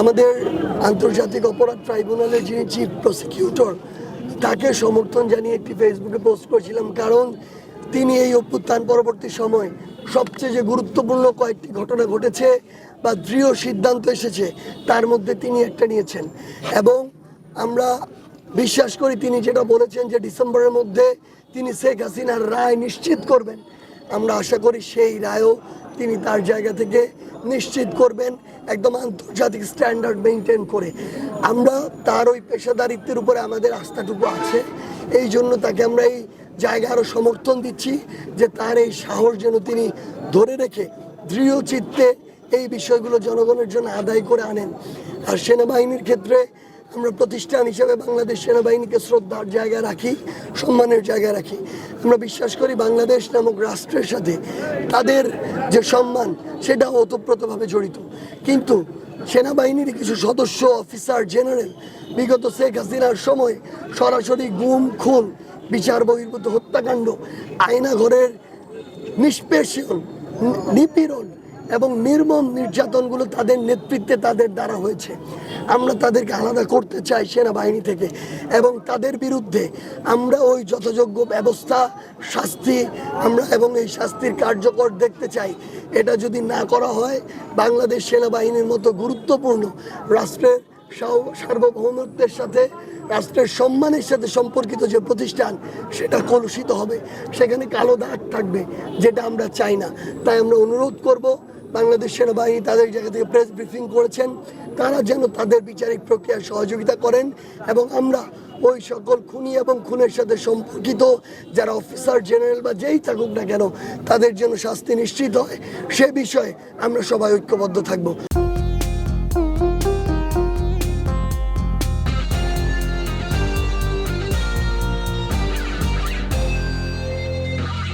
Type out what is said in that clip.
আমাদের আন্তর্জাতিক অপরাধ ট্রাইব্যুনালের যিনি চিফ প্রসিকিউটর তাকে সমর্থন জানিয়ে একটি ফেসবুকে পোস্ট করেছিলাম, কারণ তিনি এই অভ্যুত্থান পরবর্তী সময় সবচেয়ে যে গুরুত্বপূর্ণ কয়েকটি ঘটনা ঘটেছে বা দৃঢ় সিদ্ধান্ত এসেছে, তার মধ্যে তিনি একটা নিয়েছেন। এবং আমরা বিশ্বাস করি তিনি যেটা বলেছেন যে ডিসেম্বরের মধ্যে তিনি শেখ হাসিনার রায় নিশ্চিত করবেন। আমরা আশা করি সেই রায়ও তিনি তার জায়গা থেকে নিশ্চিত করবেন, একদম আন্তর্জাতিক স্ট্যান্ডার্ড মেনটেন করে। আমরা তার ওই পেশাদারিত্বের উপরে আমাদের আস্থাটুকু আছে। এই জন্য তাকে আমরা এই জায়গা আরও সমর্থন দিচ্ছি যে তার এই সাহস যেন তিনি ধরে রেখে দৃঢ় চিত্তে এই বিষয়গুলো জনগণের জন্য আদায় করে আনেন। আর সেনাবাহিনীর ক্ষেত্রে আমরা প্রতিষ্ঠান হিসেবে বাংলাদেশ সেনাবাহিনীকে শ্রদ্ধার জায়গায় রাখি, সম্মানের জায়গায় রাখি। আমরা বিশ্বাস করি বাংলাদেশ নামক রাষ্ট্রের সাথে তাদের যে সম্মান সেটা ওতপ্রোতভাবে জড়িত। কিন্তু সেনাবাহিনীর কিছু সদস্য, অফিসার, জেনারেল, বিগত শেখ হাসিনার সময় সরাসরি গুম, খুন, বিচার বহির্ভূত হত্যাকাণ্ড, আয়নাঘরের নিষ্পেষণ, নিপীড়ন এবং নির্মম নির্যাতনগুলো তাদের নেতৃত্বে তাদের দ্বারা হয়েছে। আমরা তাদেরকে আলাদা করতে চাই সেনাবাহিনী থেকে এবং তাদের বিরুদ্ধে আমরা ওই যথাযোগ্য ব্যবস্থা, শাস্তি আমরা এবং এই শাস্তির কার্যকর দেখতে চাই। এটা যদি না করা হয়, বাংলাদেশ সেনাবাহিনীর মতো গুরুত্বপূর্ণ রাষ্ট্রের সার্বভৌমত্বের সাথে, রাষ্ট্রের সম্মানের সাথে সম্পর্কিত যে প্রতিষ্ঠান, সেটা কলুষিত হবে। সেখানে কালো দাগ থাকবে, যেটা আমরা চাই না। তাই আমরা অনুরোধ করব বাংলাদেশ সেনাবাহিনী তাদের জায়গা থেকে প্রেস ব্রিফিং করেছেন। তারা যেন তাদের বিচারিক প্রক্রিয়ায় সহযোগিতা করেন এবং আমরা ওই সকল খুনি এবং খুনের সাথে সম্পর্কিত যারা অফিসার জেনারেল বা যেই থাকুক না কেন, তাদের যেন শাস্তি নিশ্চিত হয়। সে বিষয়ে আমরা সবাই ঐক্যবদ্ধ থাকব।